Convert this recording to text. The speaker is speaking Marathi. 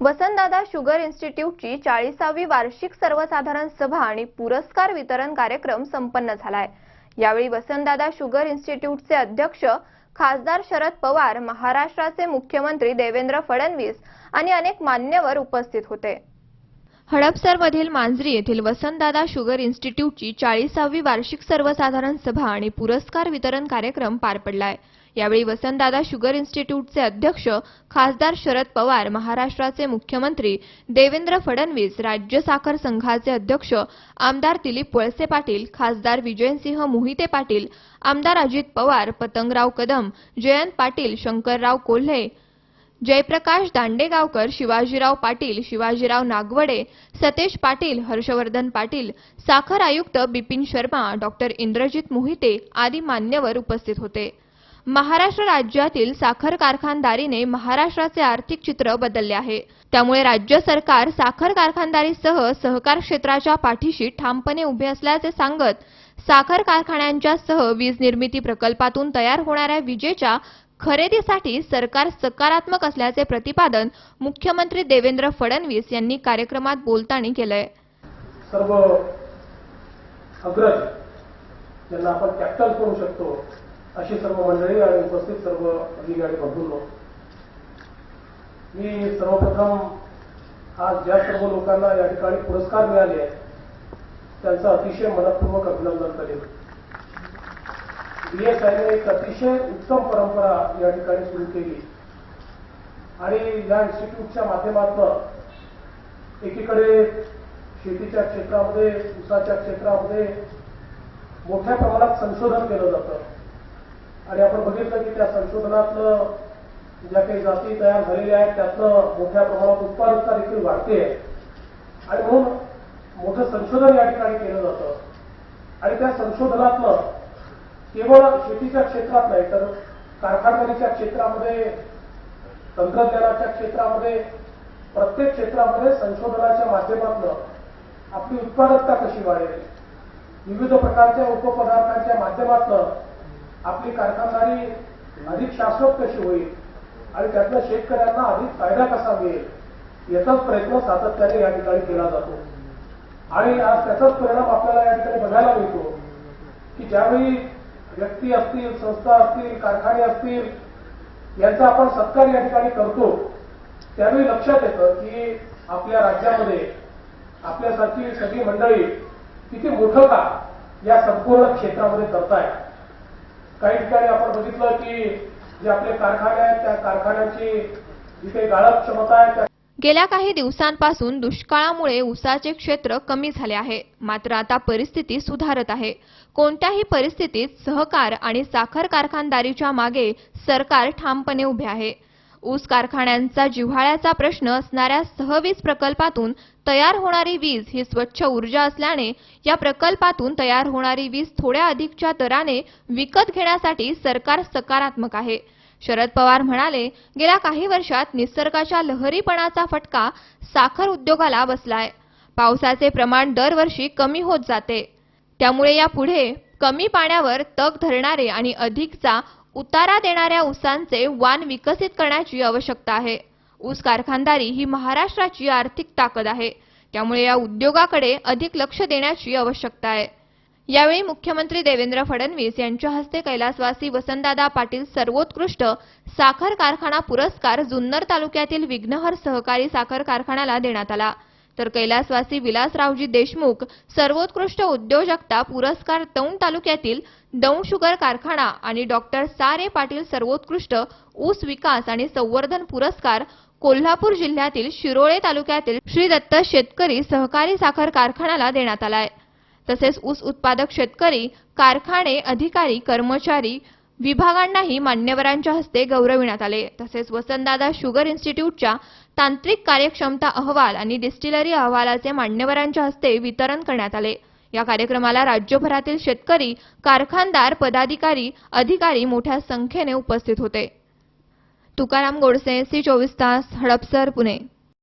वसंतदादा शुगर इन्स्टिट्यूटची चाळीसावी वार्षिक सर्वसाधारण सभा आणि पुरस्कार वितरण कार्यक्रम संपन्न झालाय. यावेळी वसंतदादा शुगर इन्स्टिट्यूटचे अध्यक्ष खासदार शरद पवार महाराष्ट्राचे मुख्यमंत्री देवेंद्र फडणवीस आणि अनेक मान्यवर उपस्थित होते. हडपसरमधील मांजरी येथील वसंतदादा शुगर इन्स्टिट्यूटची चाळीसावी वार्षिक सर्वसाधारण सभा आणि पुरस्कार वितरण कार्यक्रम पार पडलाय. यावेळी वसंतदादा शुगर इन्स्टिट्यूटचे अध्यक्ष खासदार शरद पवार महाराष्ट्राचे मुख्यमंत्री देवेंद्र फडणवीस राज्य साखर संघाचे अध्यक्ष आमदार दिलीप वळसे पाटील खासदार विजयसिंह मोहिते पाटील आमदार अजित पवार पतंगराव कदम जयंत पाटील शंकरराव कोल्हे जयप्रकाश दांडेगावकर शिवाजीराव पाटील शिवाजीराव नागवडे सतेज पाटील हर्षवर्धन पाटील साखर आयुक्त बिपिन शर्मा डॉक्टर इंद्रजित मोहिते आदी मान्यवर उपस्थित होते. महाराष्ट्र राज्यातील साखर कारखानदारीने महाराष्ट्राचे आर्थिक चित्र बदलले आहे. त्यामुळे राज्य सरकार साखर कारखानदारीसह सहकार क्षेत्राच्या पाठीशी ठामपणे उभे असल्याचे सांगत साखर कारखान्यांच्या सह वीज निर्मिती प्रकल्पातून तयार होणाऱ्या विजेच्या खरेदीसाठी सरकार सकारात्मक असल्याचे प्रतिपादन मुख्यमंत्री देवेंद्र फडणवीस यांनी कार्यक्रमात बोलताना केलंय. सर्व अग्रज ज्यांना आपण कॅप्टन करू शकतो अशी सर्व मंडळी आणि उपस्थित सर्व अधिकारी बंधूंनो मी सर्वप्रथम आज ज्या सर्व लोकांना या ठिकाणी पुरस्कार मिळाले आहेत त्यांचं अतिशय मनपूर्वक अभिनंदन करेल पीएसआयने एक अतिशय उत्तम परंपरा या ठिकाणी सुरू केली. आणि या इन्स्टिट्यूटच्या माध्यमातून एकीकडे शेतीच्या क्षेत्रामध्ये ऊसाच्या क्षेत्रामध्ये मोठ्या प्रमाणात संशोधन केलं जातं. आणि आपण बघितलं की त्या संशोधनातलं ज्या काही जाती तयार झालेल्या आहेत त्यातनं मोठ्या प्रमाणात उत्पादकता देखील वाढते. आणि म्हणून मोठं संशोधन या ठिकाणी केलं जातं. आणि त्या संशोधनातलं केवळ शेतीच्या क्षेत्रात नाही तर कारखानदारीच्या क्षेत्रामध्ये तंत्रज्ञानाच्या क्षेत्रामध्ये प्रत्येक क्षेत्रामध्ये संशोधनाच्या माध्यमातून आपली उत्पादकता कशी वाढेल? विविध प्रकारच्या उपपदार्थांच्या माध्यमातून आपली कारखानदारी अधिक शाश्वत कशी होईल? आणि त्यातनं शेतकऱ्यांना अधिक फायदा कसा मिळेल? याचाच प्रयत्न सातत्याने या ठिकाणी केला जातो. आणि आज त्याचाच परिणाम आपल्याला या ठिकाणी बघायला मिळतो की ज्यावेळी व्यक्ती असतील संस्था असतील कारखाने असतील यांचा आपण सत्कार या ठिकाणी करतो. त्यावेळी लक्षात येतं की आपल्या राज्यामध्ये आपल्यासारखी सगळी मंडळी किती मोठं का या संपूर्ण क्षेत्रामध्ये करताय काही ठिकाणी आपण बघितलं की जे आपले कारखाने आहेत त्या कारखान्याची जी काही गाळप क्षमता आहे त्या गेल्या काही दिवसांपासून दुष्काळामुळे ऊसाचे क्षेत्र कमी झाले आहे. मात्र आता परिस्थिती सुधारत आहे. कोणत्याही परिस्थितीत सहकार आणि साखर कारखानदारीच्या मागे सरकार ठामपणे उभे आहे. ऊस कारखान्यांचा जिव्हाळ्याचा प्रश्न असणाऱ्या सहवीज प्रकल्पातून तयार होणारी वीज ही स्वच्छ ऊर्जा असल्याने या प्रकल्पातून तयार होणारी वीज थोड्या अधिकच्या दराने विकत घेण्यासाठी सरकार सकारात्मक आहे. शरद पवार म्हणाले गेल्या काही वर्षात निसर्गाच्या लहरीपणाचा फटका साखर उद्योगाला बसलाय. पावसाचे प्रमाण दरवर्षी कमी होत जाते. त्यामुळे यापुढे कमी पाण्यावर तग धरणारे आणि अधिकचा उतारा देणाऱ्या ऊसांचे वाण विकसित करण्याची आवश्यकता आहे. ऊस कारखानदारी ही महाराष्ट्राची आर्थिक ताकद आहे. त्यामुळे या उद्योगाकडे अधिक लक्ष देण्याची आवश्यकता आहे. यावेळी मुख्यमंत्री देवेंद्र फडणवीस यांच्या हस्ते कैलासवासी वसंतदादा पाटील सर्वोत्कृष्ट साखर कारखाना पुरस्कार जुन्नर तालुक्यातील विघ्नहर सहकारी साखर कारखान्याला देण्यात आला. तर कैलासवासी विलासरावजी देशमुख सर्वोत्कृष्ट उद्योजकता पुरस्कार दौंड तालुक्यातील दौंड शुगर कारखाना आणि डॉक्टर सारे पाटील सर्वोत्कृष्ट ऊस विकास आणि संवर्धन पुरस्कार कोल्हापूर जिल्ह्यातील शिरोळे तालुक्यातील श्री दत्त शेतकरी सहकारी साखर कारखान्याला देण्यात आलाय. तसेच ऊस उत्पादक शेतकरी कारखाने अधिकारी कर्मचारी विभागांनाही मान्यवरांच्या हस्ते गौरविण्यात आले. तसेच वसंतदादा शुगर इन्स्टिट्यूटच्या तांत्रिक कार्यक्षमता अहवाल आणि डिस्टिलरी अहवालाचे मान्यवरांच्या हस्ते वितरण करण्यात आले. या कार्यक्रमाला राज्यभरातील शेतकरी कारखानदार पदाधिकारी अधिकारी मोठ्या संख्येने उपस्थित होते. तुकाराम गोडसे सी चोवीस तास हडपसर पुणे.